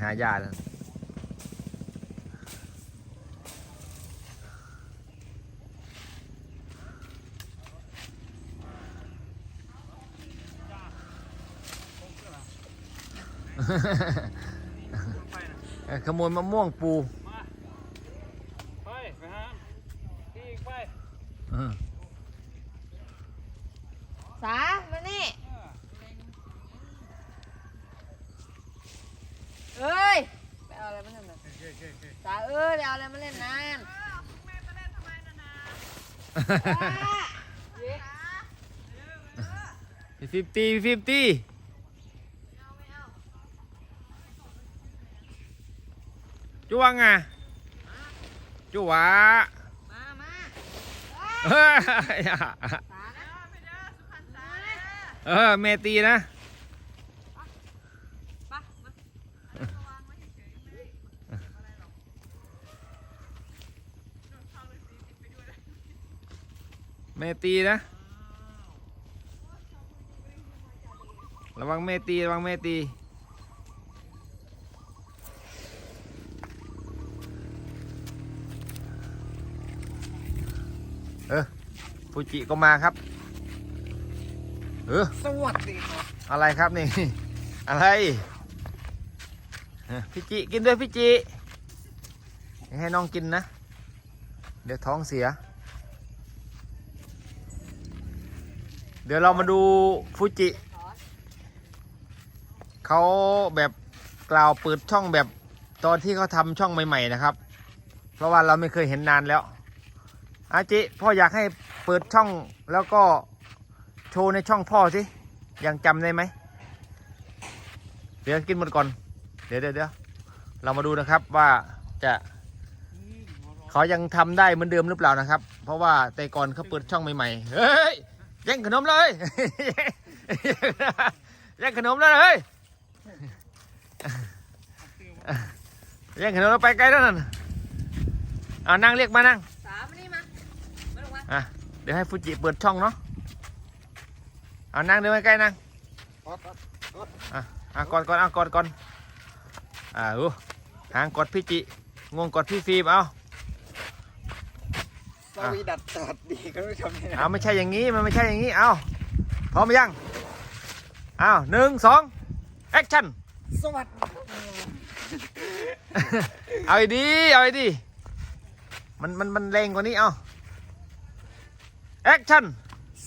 หายาแล้วไปนะเอ้ยขโมยมะม่วงปูมาไปไปหาที่อีกไป อืม สามานี่เอ้ยไปเอา อะไรมาเล่นน่ะสาเอ้ยไปเอาอะไรมาเล่นนั่นอ่าฟิฟตี้ฟิฟตี้จวงอะจัวมามาเฮ้ยสานะเออเมตีนะ ไปมา เมตีนะ ระวังเมตี ระวังเมตีเออฟูจิก็มาครับ เออสวัสดีครับ อะไรครับนี่ อะไรเออพี่จิ กินด้วยพี่จิอย่าให้น้องกินนะ เดี๋ยวท้องเสีย เดี๋ยวเรามาดูฟูจิเขาแบบกล่าวเปิดช่องแบบตอนที่เขาทำช่องใหม่ ๆ นะครับ เพราะว่าเราไม่เคยเห็นนานแล้วอาจิพ่ออยากให้เปิดช่องแล้วก็โชว์ในช่องพ่อสิยังจำได้ไหม เดี๋ยวกินหมดก่อน เดี๋ยวเดี๋ยวเดี๋ยวเรามาดูนะครับว่าจะเขายังทำได้เหมือนเดิมหรือเปล่านะครับ เพราะว่าแต่ก่อนเขาเปิดช่องใหม่ๆเฮ้ย แย่งขนมเลยแย่งขนมเลยเฮ้ยแย่งขนมแล้วไปไกลแล้วนั่นเอานั่งเรียกมานั่งสามานี่มามาลงมาอะเดี๋ยวให้ฟูจิเปิดช่องเนาะเอานั่งเดินไปใกล้นั่งอะอะกอดก่อนเอากอดก่อนอ่าอู้หางกอดพี่จิงวงกอดพี่ฟิล์มเอา สวีดัดสวัสดีคุณผู้ชมนี่นะเอาไม่ใช่อย่างนี้มันไม่ใช่อย่างนี้ เอาพร้อมหรือยังเอาหนึ่งสองแอคชั่น สวัสดีเอาไอ้ดีเอาไอ้ดีมันมันมันแรงกว่านี้เอาแอคชั่น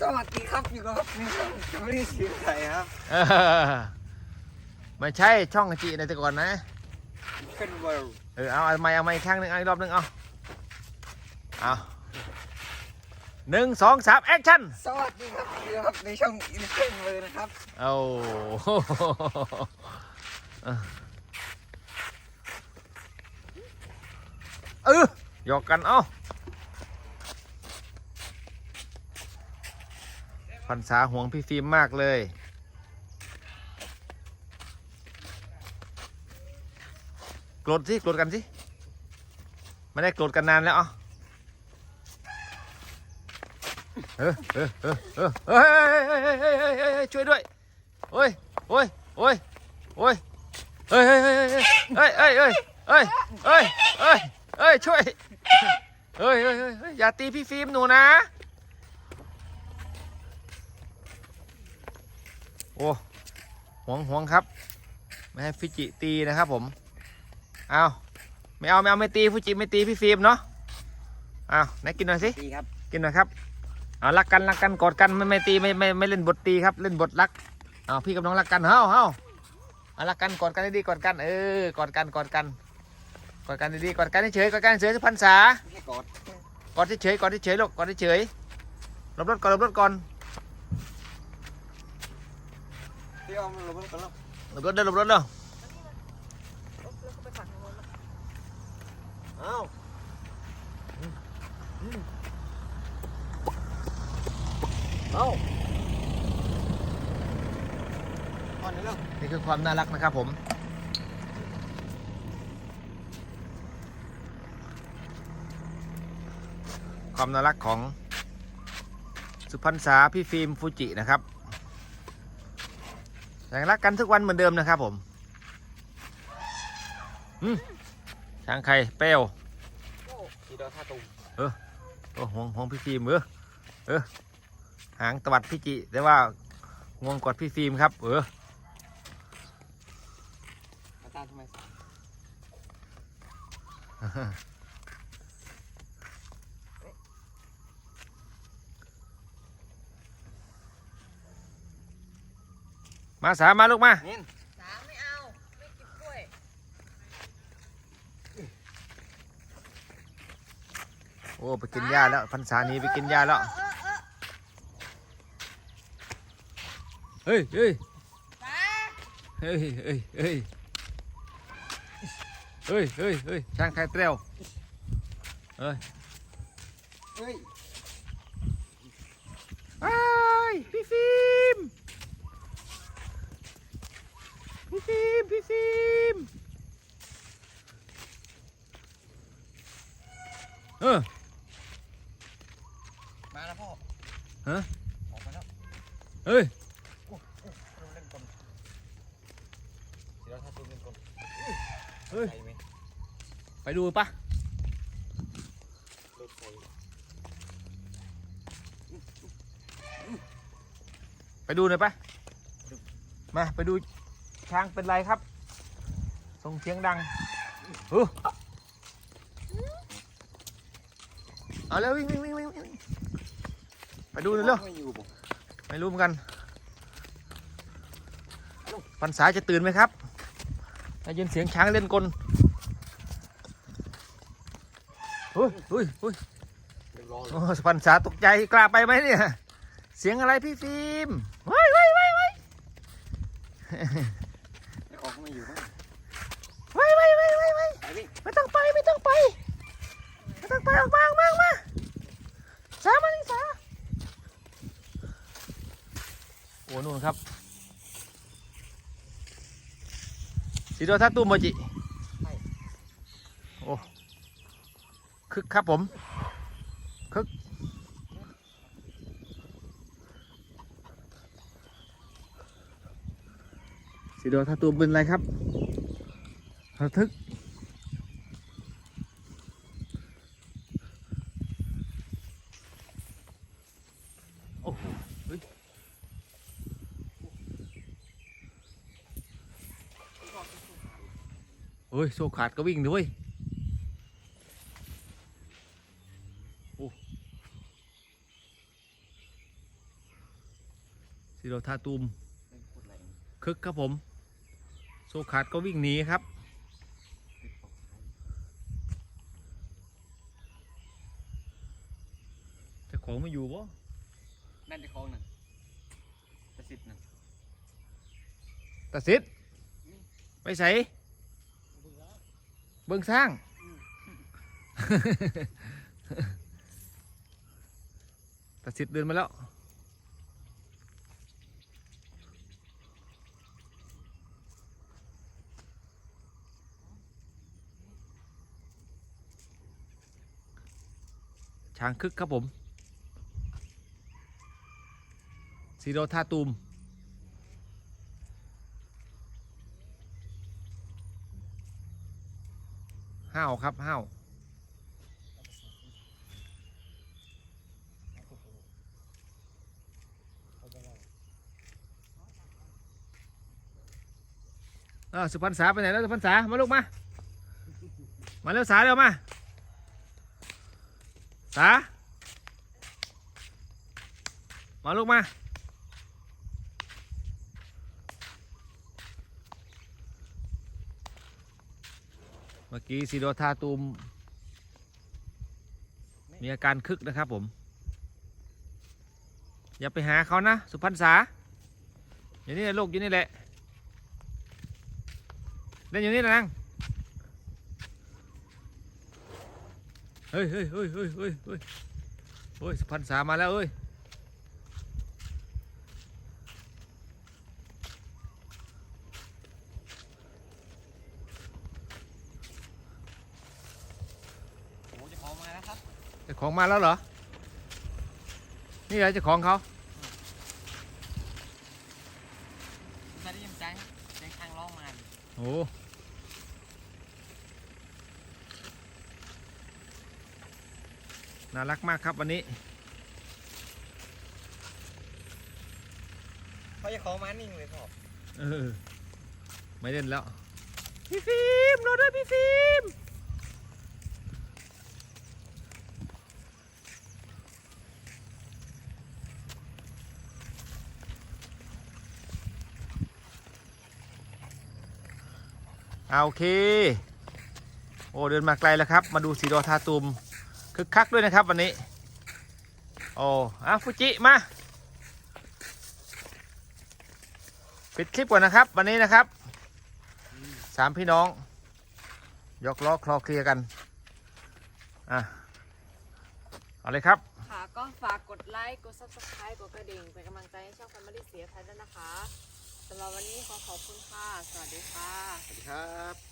สวัสดีครับอยู่กับนี่ครับไม่ได้ชื่อใครครับเออไม่ใช่ช่องจิในแต่ก่อนนะเป็นเวิร์เออเอาเอาไม่เอาไม่อีกครั้งหนึ่งเอาอีกรอบหนึ่งเอาเอา หนึ่งสองสามแอคชั่นสวัสดีครับอยู่กับในช่องอินเทนเวิร์นะครับเอาเออหยอกกันเอาพันษาห่วงพี่ฟิล์มมากเลยโกรธสิโกรธกันสิไม่ได้โกรธกันนานแล้วเอะ เออเออเออเออเฮ้ยเฮ้ยเฮ้ยเฮ้ยเฮ้ยเฮ้ยช่วยด้วยโอ้ยโอ้ยโอ้ยโอ้ยเฮ้ยเฮ้ยเฮ้ยเฮ้ยเฮ้ยเฮ้ยเฮ้ยเฮ้ยเฮ้ยเฮ้ยเฮ้ยช่วยเฮ้ยเฮ้ยเฮ้ยอย่าตีพี่ฟิล์มหนูนะโอ้ห่วงห่วงครับ ไม่ให้ฟิจิตีนะครับผมเอาไม่เอาไม่เอาไม่ตีฟิจิไม่ตีพี่ฟิล์มเนาะเอาไหนกินหน่อยสิกินหน่อยครับ เอารักกันรักกันกอดกันไม่ไม่ตีไม่ไม่ไม่เล่นบทตีครับเล่นบทรักเอาพี่กับน้องรักกันเฮ้าเฮ้าเอารักกันกอดกันดีๆกอดกันเออกอดกันกอดกันกอดกันดีๆกอดกันเฉยๆกอดกันเฉยๆพันษาไม่ใช่กอดกอดเฉยๆกอดเฉยๆลูกกอดเฉยๆหลบรถก่อนหลบรถก่อนพี่ออมลงมาก่อนแล้วหลบรถเด้อหลบรถเด้อ แล้วก็ไปฝังของมัน เอ้าเอ้าอ่อนนี่แล้ว นี่ คือความน่ารักนะครับผมความน่ารักของสุพรรณษาพี่ฟิล์มฟูจินะครับยังรักกันทุกวันเหมือนเดิมนะครับผมช้างไข่เปรี้ยวสีดอท่าตุ่มโอ้ห่วงห่วงพี่ฟิล์มเออเออหางตวัดพี่จิ แต่ว่าห่วงกดพี่ฟิล์มครับ เออ อาจารย์ทำไม มาสามมาลูกมา นินสาไม่เอา ไม่กินกล้วยโอ้ไปกินหญ้าแล้วพันษาหนี้ไปกินหญ้าแล้ว เออเออเฮ้ยเฮ้ยสาเฮ้ยเฮ้ยเฮ้ย เฮ้ยเฮ้ยเฮ้ยช่างไข่เปรี้ยวเฮ้ยเฮ้ยไอ้ายพี่ฟิล์มพี่ฟิล์มพี่ฟิล์มเออมาแล้วพ่อฮะออกมาแล้วเฮ้ยเราเล่นกลมสีดอท่าตุ่มเล่นกลมเฮ้ยใส่ ไปดูปะไปดูหน่อยปะมาไปดูช้างเป็นไรครับ ส่งเสียงดังเออเอาเร็ววิ่งวิ่งวิ่งวิ่งไปดูหน่อยเร็วไม่อยู่ผมไม่รู้เหมือนกันปันสาจะตื่นไหมครับได้ยินเสียงช้างเล่นกลเฮ้ ยเฮ้ยเฮ้ยเดี๋ยวรอโอ้ปันสาตกใจกล้าไปไหมเนี่ย เสียงอะไรพี่ฟิล์มเฮ้ยเฮ้ยเฮ้ยเฮ้ยเดี๋ยวออกก็ไม่อยู่บ้างเฮ้ยเฮ้ยเฮ้ยเฮ้ยเฮ้ยไปวิ่งไม่ต้องไปไม่ต้องไปไม่ต้องไปออกมาออกมาออกมาสามาดิสาโอ้นู่นครับสีโดทัตตุโมจิโอ้ คึกครับผม คึก สีโดทัตตุเป็นไรครับระทึกโอ้โหเฮ้ยโซขาดก็วิ่งด้วย สิโรธาตูมเล่นโคตรแรงคึกครับผม โซ่ขาดก็วิ่งหนีครับเจะของไม่อยู่บ่นั่นจะคล้องนั่นประสิทธิ์นั่นตัดสิทธิ์ไปใส่เบิ่งสร้างตัดสิทธิ์เดินมาแล้ว ช้างคึกครับผมซีโรท่าตูมห้าวครับห้าวเออสุพรรณษาไปไหนแล้วสุพรรณษามาลูกมา มาเร็วสาเร็วมา สามาลูกมาเมื่อกี้ซีโดทาตูม มีอาการคึกนะครับผม อย่าไปหาเขานะ สุพรรณษาอยู่นี่แหละลูกอยู่นี่แหละเล่นอยู่นี่นะนัง เฮ้ยเฮ้ยเฮ้ยเฮ้ยเฮ้ยเฮ้ยเฮ้ยสุพรรณษามาแล้วเอ้ยโอ้จะคล้องมาแล้วครับเจ้าของมาแล้วเหรอ นี่แหละเจ้าของเขาคุณตาได้ยินใจเสียงทางร้องมาโอ้ น่ารักมากครับวันนี้เขาจะขอมานิ่งเลยพ่อเออไม่เล่นแล้ว พี่ฟิล์มรอด้วยพี่ฟิล์มเอาโอเค โอ้เดินมาไกลแล้วครับ มาดูสีดอทาตุม คึกคักด้วยนะครับวันนี้ โอ้อะฟูจิมาปิดคลิปก่อนนะครับ วันนี้นะครับสามพี่น้อง ยกล้อคลอเคลียร์กันอะเอาเลยครับค่ะก็ฝากกดไลค์ กด subscribe กดกระดิ่ง เป็นกำลังใจให้ช่อง Family เสียไทยด้วยนะคะสำหรับวันนี้ขอขอบคุณค่ะ สวัสดีค่ะ สวัสดีครับ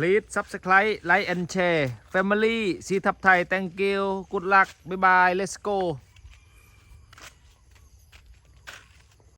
Please subscribe like and share family สีทับไทย thank you good luck bye bye let's go